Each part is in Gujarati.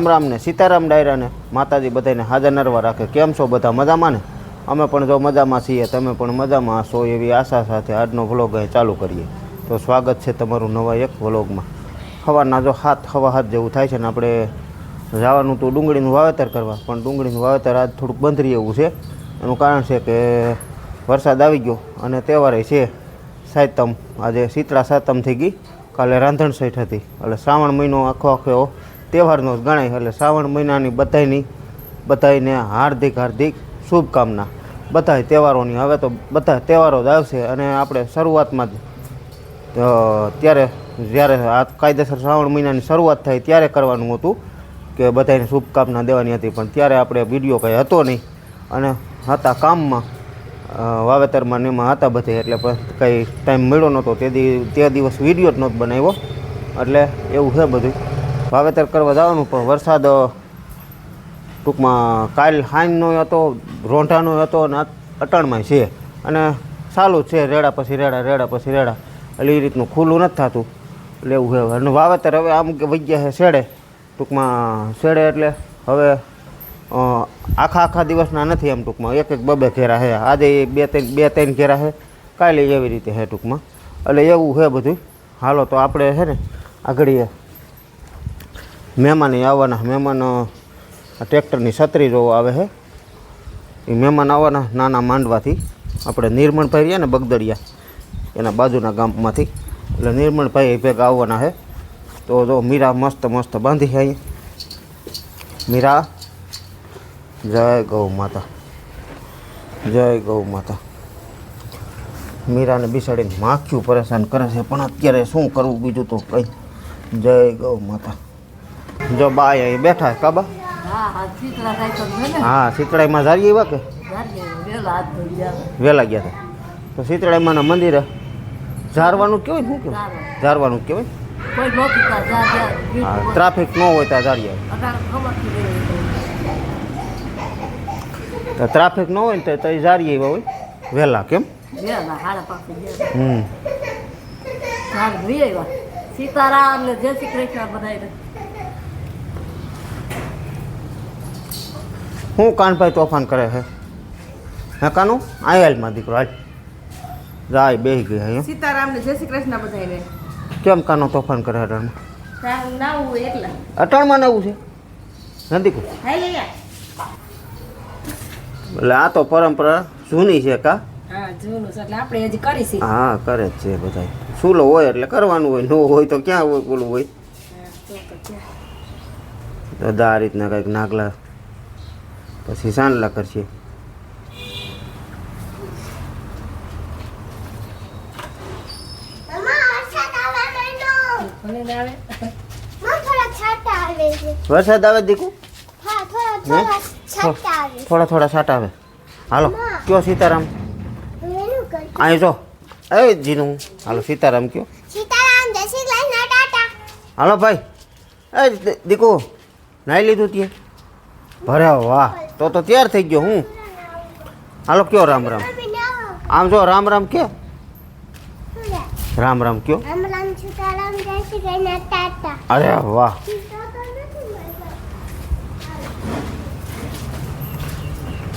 રામ રામ સીતારામ ડાયરાને માતાજી બધાને હાજર નરવા રાખે. કેમ છો બધા મજામાં ને? અમે પણ જો મજામાં છીએ, તમે પણ મજામાં હશો એવી આશા સાથે આજનો વ્લોગ અહીં ચાલુ કરીએ. તો સ્વાગત છે તમારું નવા એક વ્લોગમાં. સવારના જો હાથ હવા હાથ જેવું થાય છે ને આપણે જવાનું તો ડુંગળીનું વાવેતર કરવા, પણ ડુંગળીનું વાવેતર આજ થોડુંક બંધ રહી એવું છે. એનું કારણ છે કે વરસાદ આવી ગયો અને તહેવારે છે સાતમ. આજે શીતળા સાતમ થઈ ગઈ. કાલે રાંધણ સેઠ હતી. એટલે શ્રાવણ મહિનો આખો આખો તહેવારનો જ ગણાય એટલે શ્રાવણ મહિનાની બધાયની બધાયને હાર્દિક હાર્દિક શુભકામના. બધાય તહેવારોની. હવે તો બધા તહેવારો જ આવશે અને આપણે શરૂઆતમાં જ ત્યારે જ્યારે આ કાયદેસર શ્રાવણ મહિનાની શરૂઆત થાય ત્યારે કરવાનું હતું કે બધાને શુભકામના દેવાની હતી. પણ ત્યારે આપણે વીડિયો કંઈ હતો નહીં અને હતા કામમાં વાવેતરમાં એમાં હતા બધે એટલે કંઈ ટાઈમ મળ્યો નહોતો. તે તે દિવસ વીડિયો જ નહોતો બનાવ્યો. એટલે એવું છે બધું. વાવેતર કરવા જવાનું, પણ વરસાદ ટૂંકમાં કાલ હાઈનનો હતો, રોંઢાનો હતો અને અટાણમાં છે. અને ચાલુ છે, રેડા પછી રેડા રેડા પછી રેડા. એટલે એ રીતનું ખુલ્લું નથી થતું. એટલે એવું છે. અને વાવેતર હવે આમ કે વૈયા છે શેડે. ટૂંકમાં શેડે એટલે હવે આખા આખા દિવસના નથી એમ ટૂંકમાં. એક એક બબે ઘેરા છે. આજે બે ત્રણ બે ત્રણ ઘેરા છે. કાલે એવી રીતે છે ટૂંકમાં. એટલે એવું છે બધું. હાલો તો આપણે છે ને આગળ મહેમાન આવવાના. મહેમાન ટ્રેક્ટરની છત્રી જોવા આવે છે. એ મહેમાન આવવાના નાના માંડવાથી. આપણે નિર્મળભાઈ રહ્યા ને બગદડિયા, એના બાજુના ગામમાંથી. એટલે નિર્મળભાઈ ભેગા આવવાના છે. તો જો મીરા મસ્ત મસ્ત બાંધી છે અહીંયા. મીરા, જય ગૌ માતા. જય ગૌ માતા. મીરાને બિસાડીને માખ્યું પરેશાન કરે છે. પણ અત્યારે શું કરવું બીજું તો કંઈ. જય ગૌ માતા. જો બા અહીં બેઠા છે કાબા? હા હા શીતળા થાય તો છે ને. હા શીતળાઈમાં જારીએ એવા કે? જાગે વેલા હાથ ધોઈ જાય વહેલા ગયા હતા તો શીતળાઈમાંના મંદિરે ઝારવાનું કેવાય શું કેવાય? ઝારવાનું. ઝારવાનું કેવાય? કોઈ નોતું તા જા જા હા ટ્રાફિક ન હોય ત્યાં જારીએ અઢાર ખબરથી તો. ટ્રાફિક ન હોય ને તો તઈ જારીએ એવા હોય. વહેલા કેમ? વેલા હાડા પાસે ગયા. હમ. ચાર ધોઈ આવ્યા. સીતારામ ને જય શ્રી કૃષ્ણ બધાય શું કાનભાઈ તોફાન કરે છે હે કાનું? આયલમાં દીકરો હાલ. રાય બેસી ગઈ સીતારામ ને જય શ્રી કૃષ્ણ બધાને કેમ કાનો તોફાન કરે અટાણમાં નાવું એટલા. અટાણમાં નવું છે? નથી કહું એટલે આ તો પરંપરા જૂની છે કા? હા જૂનું છે એટલે આપણે હજી કરીશી હા કરે જ છે બધા સુલો હોય એટલે કરવાનું હોય ન હોય તો ક્યાં હોય પેલું હોય? તો આ રીતના કંઈક નાગલા પછી સાંડલા કરશે. વરસાદ આવે. દીકુ? હે? થોડા થોડા સાટા આવે હાલો કયો સીતારામ? અહીં જો. એ જીનું. હાલો સીતારામ કયો. હાલો ભાઈ. એ દીકુ નાઈ લીધું તે? ભરે વાહ. તો તો તૈયાર થઈ ગયો હું. હાલો કયો રામ રામ? આમ જો રામ રામ કે? રામ રામ કયો? અરે વાહ.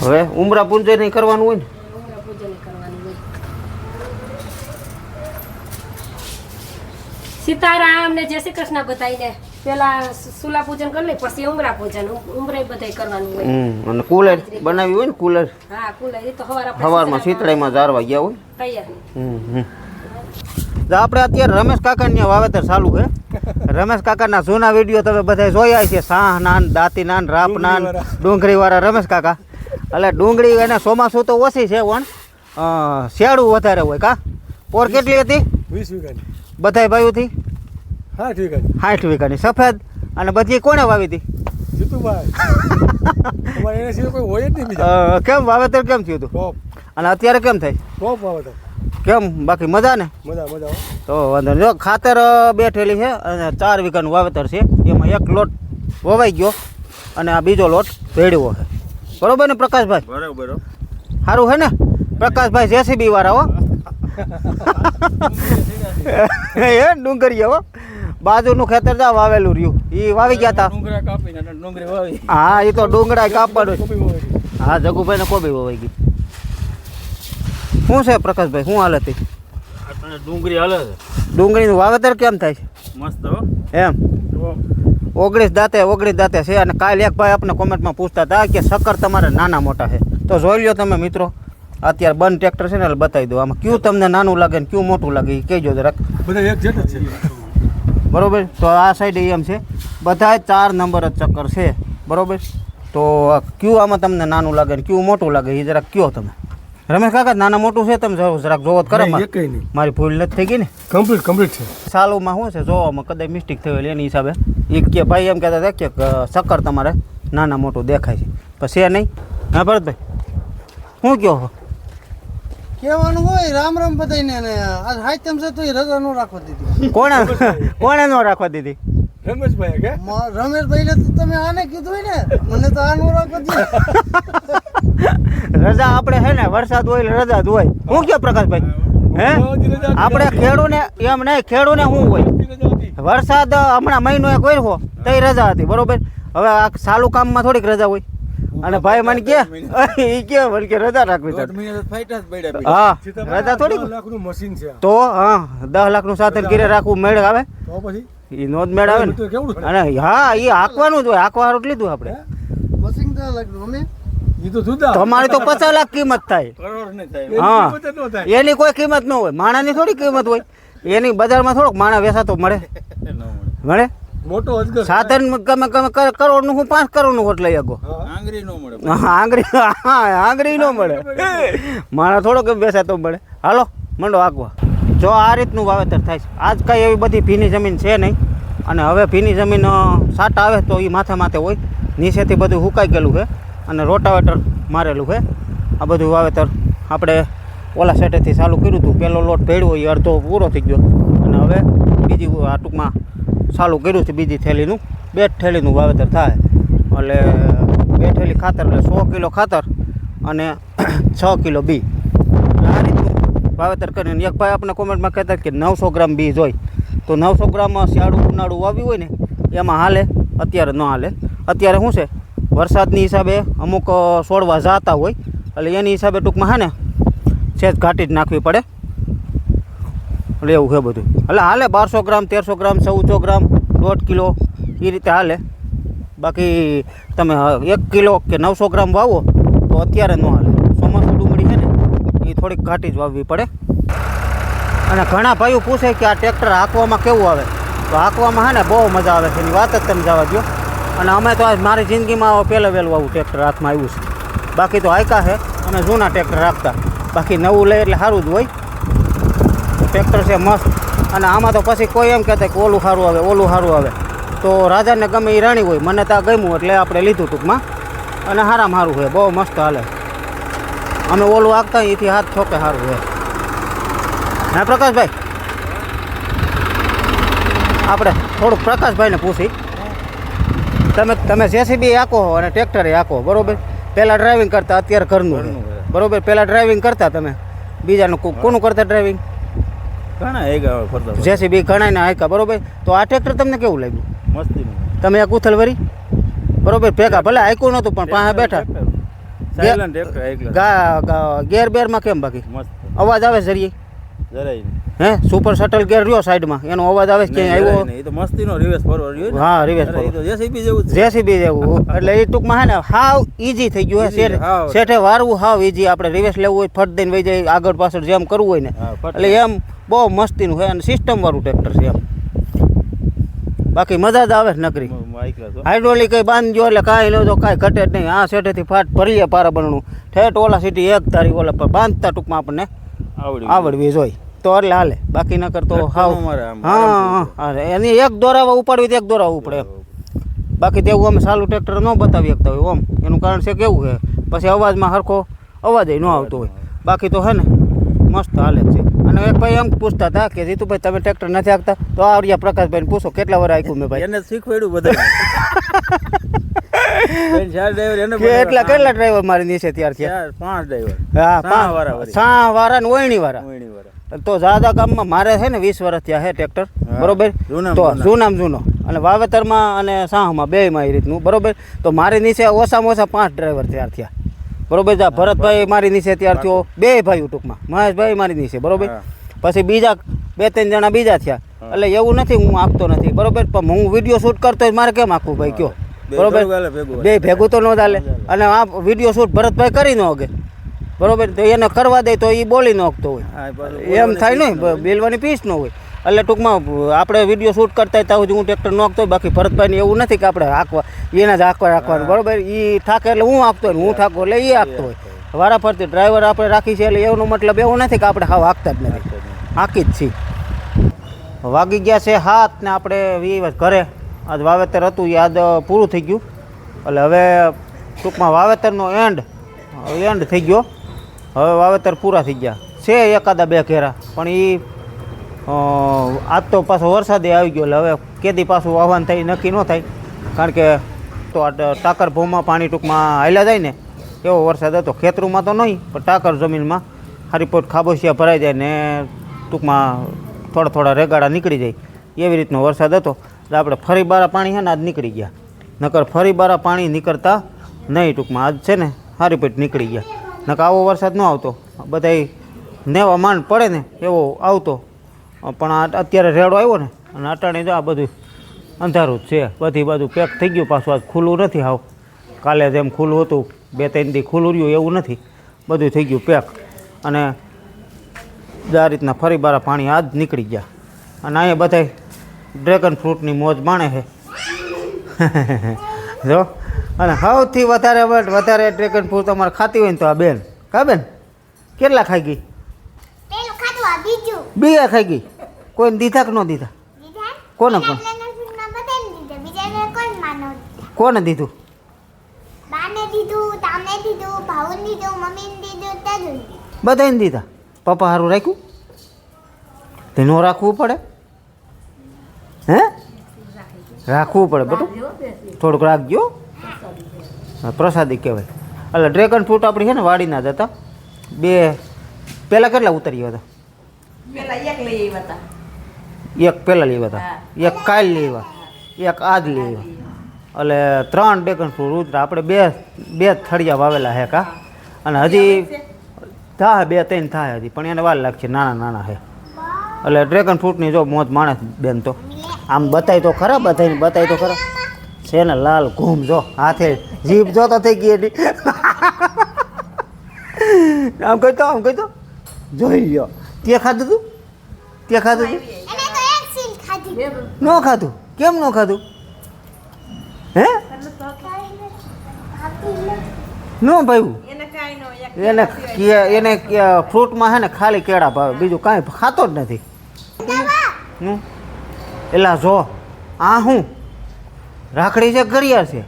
હવે ઉમરા પુંજય નહીં કરવાનું હોય ને પૂજન કરવાનું હોય સીતારામ ને જય શ્રી કૃષ્ણ બધાને પેલા સુલા પૂજન કરી લે પછી ઉમરા પૂજન. ઉમરે બધાય કરવાનું હોય. હમ અને કુલર બનાવી હોય ને કુલર? હા કુલર. એ તો હવાર હવારમાં સવારમાં શીતળાઈમાં જારવા ગયા હોય. તૈયાર. આપણે અત્યારે રમેશ કાકાની વાવેતર ચાલુ છે. રમેશ કાકાના જૂના વીડિયો તમે બધા જોયા છે સાહ નાન દાંતી નાન રાપ નાન ડુંગળી વાળા રમેશ કાકા. એટલે ડુંગળી અને ચોમાસું તો ઓછી છે પણ શિયાળું વધારે હોય કા? પોર કેટલી હતી? વીસ વીઘાની. બધાય ભાઈઓથી? સાઠ વીઘાની. સાઠ વીઘાની. સફેદ? અને બધી કોણે વાવી હતી? જીતુભાઈ. એના સિવાય કોઈ હોય જ નહીં બીજા. કેમ? વાવેતર કેમ થયું હતું? અને અત્યારે કેમ થાય? ટોપ વાવેતર. કેમ? બાકી મજા ને? મજા મજા તો વાંધો નહીં. જો ખાતર બેઠેલી છે અને ચાર વીઘાનું વાવેતર છે. એમાં એક લોટ વવાઈ ગયો અને આ બીજો લોટ ભેળવો છે. બરોબર ને પ્રકાશભાઈ? બરાબર હો. સારું છે ને? પ્રકાશભાઈ જેસીબી વાળા હો. એ ડુંગરીયા હો બાજુનું ખેતર જા વાવેલું રહ્યું. એ વાવી ગયા હતા ડુંગરા કાપીને અને વાવી. હા એ તો ડુંગળા કાપવાનું હા જગુભાઈ ને કોબી વવાઈ ગઈ. શું છે પ્રકાશભાઈ શું હાલત હતી ડુંગળી હાલે છે. ડુંગળીનું વાવેતર કેમ થાય છે? મસ્ત હો. એમ? ઓગણીસ દાંતે ઓગણીસ દાંતે છે અને કાલે એક ભાઈ આપણે કોમેન્ટમાં પૂછતા હતા કે શક્કર તમારે નાના મોટા છે. તો જોઈ લ્યો તમે મિત્રો અત્યારે બંધ ટ્રેક્ટર છે ને એટલે બતાવી દો આમાં. કયું તમને નાનું લાગે ને કયું મોટું લાગે એ કહેજો જરાક. બધા એક જેટ જ છે. બરોબર? તો આ સાઈડ એમ છે. બધા ચાર નંબર જ ચક્કર છે. બરોબર? તો આ કયું આમાં તમને નાનું લાગે ને કયું મોટું લાગે એ જરાક કયો તમે. રમેશ કાકા નાના મોટું છે તમે જો જરાક જોવો તો કરે નહીં, એકય નહીં. મારી ભૂલ નથી થઈ ગઈ ને? કમ્પ્લીટ કમ્પ્લીટ છે. સાલુમાં શું છે? જોવામાં કદાચ મિસ્ટેક થઈ હોય એની હિસાબે. એ કે ભાઈ એમ કહેતા હતા કે ક- શક્કર તમારે નાના મોટું દેખાય છે. પછી છે નહીં. હા ભરતભાઈ શું કહો છો કહેવાનું હોય રામ રામ બધાને ને આજ હાઈતમ છે તો એ રજા ન રાખવા દીધી. કોણે કોણે ન રાખવા દીધી? રમેશભાઈ કે? રમેશભાઈ રમેશભાઈને તો તમે આને કીધું હોય ને મને તો આ ન રાખવા દીધી. રજા આપણે હે ને વરસાદ હોય એટલે રજા જ હોય. હું કયો પ્રકાશભાઈ? હે? આપણે ખેડૂને એમ નહીં ખેડૂને શું હોય? વરસાદ હમણાં મહિનો એક હોય તો રજા હતી બરોબર? હવે આ સાલું કામમાં થોડીક રજા હોય. અને ભાઈ મને કે એ કે મને કે રજા રાખવી છે. હા રજા થોડીક? લાખનું મશીન છે તો હા દસ લાખનું સાધન ઘીરે રાખવું મેળ આવે? તો પછી? એ નોંધ મેળ આવે ને? અને હા એ હાંકવાનું જ હોય હાકવા હારું લીધું આપણે મશીન 10 લાખનું અમે? ઈ તો તમારી તો પચાસ લાખ કિંમત થાય. કરોડ ને થાય હા. ન એની કોઈ કિંમત ન હોય. માણાની થોડી કિંમત હોય. એની બજારમાં થોડોક માણા વેસાતો મળે. મળે? મોટો અજગર સાધન ગમે ગમે કરોડનું હું પાંચ કરોડનું હોટ લઈ આગો. આંગળી નો મળે. હા, આંગળી હા આંગળી ન મળે. મારા થોડો કેમ બેસાતો મળે. હાલો મંડો આગવા. જો આ રીતનું વાવેતર થાય છે. આજ કાંઈ એવી બધી ભીની જમીન છે નહીં. અને હવે ભીની જમીન સાટ આવે તો એ માથે માથે હોય. નીચેથી બધું હુકાઈ ગયેલું છે. અને રોટાવેટર મારેલું છે. આ બધું વાવેતર આપણે ઓલા સેટેથી ચાલુ કર્યું હતું. પહેલો લોટ ભેળ્યો એ અડધો પૂરો થઈ ગયો. અને હવે બીજી આ ટૂંકમાં ચાલુ કર્યું છે બીજી થેલીનું. બે થેલીનું વાવેતર થાય. એટલે બે થેલી ખાતર, એટલે સો કિલો ખાતર અને છ કિલો બી. આ રીતનું વાવેતર કરીને એક ભાઈ આપણે કોમેન્ટમાં કહેતા કે નવસો ગ્રામ બી હોય તો નવસો ગ્રામમાં શિયાળું ઉનાળું વાવ્યું હોય ને, એમાં હાલે, અત્યારે ન હાલે. અત્યારે શું છે, વરસાદની હિસાબે અમુક છોડવા જાતા હોય. એટલે એની હિસાબે ટૂંકમાં હા ને સેજ ઘાટી જ નાખવી પડે. એટલે એવું છે બધું. એટલે હાલે બારસો ગ્રામ, તેરસો ગ્રામ, ચૌદસો ગ્રામ, દોઢ કિલો એ રીતે હાલે. બાકી તમે એક કિલો કે નવસો ગ્રામ વાવો, તો અત્યારે ન હાલે. ચોમાસું ડુંગળી છે ને એ થોડીક ઘાટી જ વાવવી પડે. અને ઘણા ભાઈઓ પૂછે કે આ ટ્રેક્ટર હાંકવામાં કેવું આવે? તો હાંકવામાં છે ને, બહુ મજા આવે છે, એની વાત જ તમે જવા દો અને અમે તો આજ મારી જિંદગીમાં પહેલાં વહેલું આવું ટ્રેક્ટર હાથમાં આવ્યું છે. બાકી તો હાયકા છે, અમે જૂના ટ્રેક્ટર રાખતા બાકી નવું લઈ એટલે સારું જ હોય. ટ્રેક્ટર છે મસ્ત. અને આમાં તો પછી કોઈ એમ કહેતા કે ઓલું સારું આવે ઓલું સારું આવે. તો રાજાને ગમે એ રાણી હોય મને તો આ ગમ્યું એટલે આપણે લીધું ટૂંકમાં. અને સારામાં સારું હોય બહુ મસ્ત હાલે. અમે ઓલું આગતા એથી હાથ છોકે સારું હોય હા પ્રકાશભાઈ? આપણે થોડુંક પ્રકાશભાઈને પૂછી. તમે તમે જેસીબી આંકો અને ટ્રેક્ટરે આંકો બરોબર? પહેલાં ડ્રાઇવિંગ કરતા અત્યારે ઘરનું બરાબર? પહેલાં ડ્રાઇવિંગ કરતા તમે. બીજાનું કોનું કરતા ડ્રાઇવિંગ ઘણા આવે ફરતા જેસીબી ઘણાને હાંકા બરોબર? તો આ ટ્રેક્ટર તમને કેવું લાગ્યું? મસ્તી તમે આ કુથલ વરી? બરોબર ભેગા ભલે હાંક્યું નહોતું પણ પાસે બેઠા. ગેર બેરમાં કેમ બાકી? અવાજ આવે જરીએ જરાય. હે? સુપર શટલ ગેર રહ્યો સાઈડમાં. એનો અવાજ આવે છે ક્યાંય આવ્યો. એ તો મસ્તીનો રિવર્સ ફોરવર્ડ રહ્યો હા રિવર્સ એ તો JCB જેવું. જેસીબી જેવું. એટલે એ ટૂંકમાં હે ને હાવ ઈઝી થઈ ગયું હે. શેઠે વારવું હાવ ઈઝી આપણે રિવેસ લેવું હોય ફટ દઈને વહી જાય આગળ પાછળ જેમ કરવું હોય ને. એટલે એમ બહુ મસ્તીનું છે અને સિસ્ટમ વાળું ટ્રેક્ટર છે એમ. બાકી મજા જ આવે નકરી. હાઇડ્રોલિક કઈ બાંધજો એટલે કાંઈ લો તો કાંઈ ઘટે જ નહીં. આ શેઠેથી ફાટ ભરીએ પારા બનણું ઠેઠ ઓલા સીટી એક તારીખ ઓલા પર બાંધતા ટૂંકમાં આપણને. આવડી આવડવી જોઈએ. તો એટલે હાલે. બાકી ન કરતો હાવ. હા હા, એની એક દોરાવા ઉપાડવી તો એક દોરાવા ઉપડે એમ. બાકી તેવું અમે સાલું ટ્રેક્ટર ન બતાવી શકતા હોય ઓમ. એનું કારણ છે કેવું છે? પછી અવાજમાં સરખો અવાજ ન આવતો હોય. બાકી તો હે ને મસ્ત હાલે છે. અને એક ભાઈ એમ પૂછતા હતા કે જીતુભાઈ તમે ટ્રેક્ટર નથી હાંકતા? તો આ અરિયા પ્રકાશભાઈને પૂછો કેટલા વાર હાંક્યું મેં ભાઈ? એને શીખવાડ્યું બધા કેટલા ડ્રાઈવર મારી નીચે ત્યારથી પાંચ ડ્રાઈવર હા પાંચ. વાળા છ વાળા ને ઓયણી વાળા. ઓયણી વાળા. તો જાદા ગામમાં મારે છે ને વીસ વર્ષ થયા છે ટ્રેક્ટર બરોબર? તો જૂનામ જૂનો અને વાવેતરમાં અને સાહમાં બેયમાં એ રીતનું બરોબર? તો મારી નીચે ઓછામાં ઓછા પાંચ ડ્રાઈવર તૈયાર થયા. બરોબર? જા ભરતભાઈ મારી નીચે તૈયાર થયો બે ભાઈઓ ટૂંકમાં. મહેશભાઈ મારી નીચે બરોબર? પછી બીજા બે ત્રણ જણા બીજા થયા. એટલે એવું નથી હું આપતો નથી બરોબર? પણ હું વીડિયો શૂટ કરતો મારે કેમ આખું ભાઈ કયો? બરોબર? બે ભેગું તો ન ચાલે. અને આ વીડિયો શૂટ ભરતભાઈ કરી ન હોગે બરોબર? તો એને કરવા દે તો એ બોલી નાખતો હોય. એમ થાય નહીં ને બેલવાની પીસ ન હોય. એટલે ટૂંકમાં આપણે વીડિયો શૂટ કરતા હોય ત્યાં સુધી હું ટ્રેક્ટર નોખતો હોય બાકી ભરતભાઈને એવું નથી કે આપણે હાંકવા એને જ હાંકવા રાખવાનું બરોબર? એ થાકે એટલે હું હાંકતો હોય હું થાકું એટલે એ હાંકતો હોય. વારા ફરતી ડ્રાઈવર આપણે રાખી છે એટલે એનો મતલબ એવું નથી કે આપણે હાવ હાંકતા જ નથી. હાંકી જ છીએ. વાગી ગયા છે હાથ ને આપણે એ ઘરે. આજ વાવેતર હતું એ આજ પૂરું થઈ ગયું. એટલે હવે ટૂંકમાં વાવેતરનો એન્ડ એન્ડ થઈ ગયો. હવે વાવેતર પૂરા થઈ ગયા. છે એકાદા બે ઘેરા, પણ એ આજ તો પાછો વરસાદે આવી ગયો, એટલે હવે કેદી પાછું વાહન થઈ, નક્કી ન થાય. કારણ કે તો આ ટાકર ભૂમાં પાણી ટૂંકમાં હાલ્યા જાય ને, એવો વરસાદ હતો. ખેતરોમાં તો નહીં, પણ ટાકર જમીનમાં હરીપોટ ખાબોશિયા ભરાઈ જાય ને ટૂંકમાં થોડા થોડા રેગાડા નીકળી જાય. એવી રીતનો વરસાદ હતો. એટલે આપણે ફરી બારા પાણી છે ને આજ નીકળી ગયા. નકર ફરી બારા પાણી નીકળતા નહીં ટૂંકમાં. આજ છે ને સારી નીકળી ગયા. નકર આવો વરસાદ ન આવતો. બધાય નેવા માંડ પડે ને એવો આવતો. પણ અત્યારે રેડો આવ્યો ને, અને અટાણે જો આ બધું અંધારું જ છે. બધી બાજુ પેક થઈ ગયું, પાછું આજ ખુલ્લું નથી આવ કાલે જેમ ખુલ્લું હતું, બે ત્રણ દી ખુલ્લું રહ્યું, એવું નથી. બધું થઈ ગયું પેક અને આ રીતના ફરી બારા પાણી આજ નીકળી ગયા. અને અહીંયા બધા ડ્રેગન ફ્રૂટની મોજ માણે છે. જો અને સૌથી વધારે વધારે ડ્રેગન ફ્રૂટ તમારે ખાતી હોય ને તો આ બેન. કા બેન? કેટલા ખાઈ ગઈ? પેલું ખાધું આ બીજું. બે ખાઈ ગઈ? કોઈને દીધા કે ન દીધા? કોને કોણ? કોને દીધું? બાને દીધું તામને દીધું ભાઉને દીધું મમ્મીને દીધું તેજું દીધું. બધાને દીધા. પપ્પા સારું રાખ્યું? તે ન રાખવું પડે? હે? રાખવું પડે બધું થોડુંક રાખજો. પ્રસાદી કહેવાય. એટલે ડ્રેગન ફ્રૂટ આપણી છે ને વાડીના જ હતા. બે પહેલાં કેટલા ઉતર્યા હતા? એક પહેલાં લેવા હતા. એક કાલ લેવા એક આજ લેવા એટલે ત્રણ ડ્રેગન ફ્રૂટ ઉતરા આપણે બે બે થળિયા વાવેલા હે કા? અને હજી થાય બે ત્રણ થાય હજી. પણ એને વાર લાગશે નાના નાના હે એટલે ડ્રેગન ફ્રૂટની જો મોજ માણસ બેન તો. આમ બતાય તો ખરા બધાને બતાય તો ખરા. છે ને લાલ ઘૂમ જો હાથે જીભ જો તો થઈ ગઈ એની. આમ કહી તો આમ કહી તો જોઈ લ્યો. તે ખાધું તું? તે ખાધું તું? એને તો એક સીલ ખાધી. ન. ખાધું? કેમ ન ખાધું? હે? ન ભાઈ એને કે- એને ફ્રૂટમાં છે ને ખાલી કેળા ભાવે. બીજું કાંઈ ખાતો જ નથી. એટલે એલા જો આ હું? રાખડી છે ઘડિયાળ છે?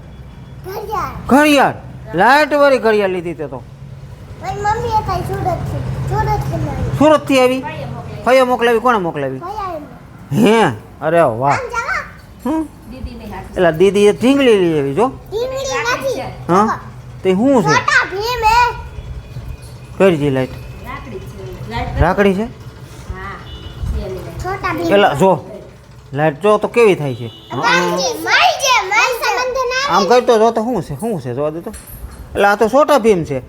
ઘડિયાળ. લાઈટ લાઇટ વાળી ઘડિયાળ લીધી તે સુરતથી આવી? ફયો મોકલાવી? કોણે મોકલાવી? હે? અરે વાહ. એટલે દીદી દીદીએ ઢીંગલી લઈ આવી જો. હા? તે શું છે? છોટા ભીમ હે. કઈ જી લાઈટ રાખડી છે? એટલે જો લાઈટ જો તો કેવી થાય છે ગામજી મરી જે મરી સંબંધ ના આમ કરતો જો તો શું છે શું છે જોવા દે તો? એટલે આ તો છોટા ભીમ છે.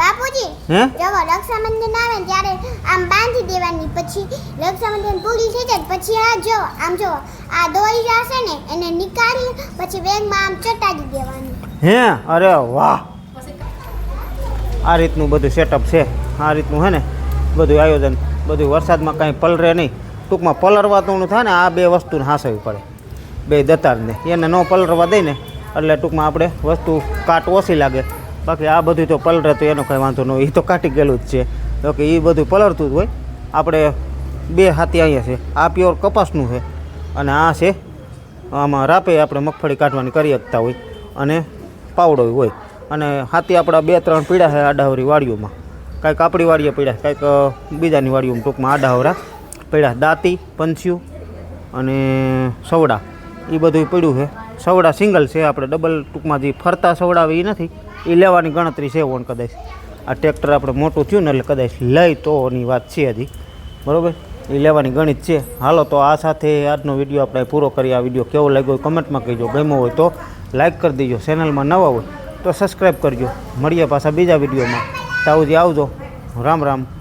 બાપુજી. હે? જવો રક્ષાબંધન આવે ને ત્યારે આમ બાંધી દેવાની પછી રક્ષાબંધન પૂરી થઈ જાય પછી આ જો આમ જો આ દોરી જશે ને એને નીકાળી પછી બેગમાં આમ ચટાડી દેવાની. હે? અરે વાહ! આ રીતનું બધું સેટઅપ છે. આ રીતનું હે ને બધું આયોજન બધું વરસાદમાં કાંઈ પલરે નહીં. ટૂંકમાં પલરવાતું થાય ને આ બે વસ્તુને હાંસવી પડે. બે દતારને. એને ન પલરવા દઈ ને એટલે ટૂંકમાં આપણે વસ્તુ કાટ ઓછી લાગે. બાકી આ બધું તો પલરે તો એનો કંઈ વાંધો ન હોય. એ તો કાટી ગયેલું જ છે. તો કે એ બધું પલરતું જ હોય. આપણે બે હાથી અહીંયા છે. આ પ્યોર કપાસનું છે. અને આ છે, આમાં રાપે આપણે મગફળી કાઢવાની કરી શકતા હોય. અને પાવડો હોય. અને હાથી આપણા બે ત્રણ પીડા છે આડાવરી વાડીઓમાં. કાંઈક આપણી વાડીએ પીડા કાંઈક બીજાની વાડીઓમાં ટૂંકમાં આડાવરા પીડા દાંતી પંછીયું અને સવડા. એ બધું પડ્યું છે. સવડા સિંગલ છે, આપણે ડબલ ટૂંકમાં જે ફરતા સવડા એ નથી. એ લેવાની ગણતરી છે ઓન કદાચ. આ ટ્રેક્ટર આપણે મોટું થયું ને એટલે કદાચ લઈ તોની વાત છે હજી. બરાબર? એ લેવાની ગણિત છે. હાલો તો આ સાથે આજનો વીડિયો આપણે પૂરો કરીએ. આ વીડિયો કેવો લાગ્યો હોય કમેન્ટમાં કહેજો. ગમ્યો હોય તો લાઈક કરી દેજો. ચેનલમાં નવા હોય તો સબસ્ક્રાઈબ કરજો. મળીએ પાછા બીજા વિડીયોમાં. તાવજી આવજો. રામ રામ.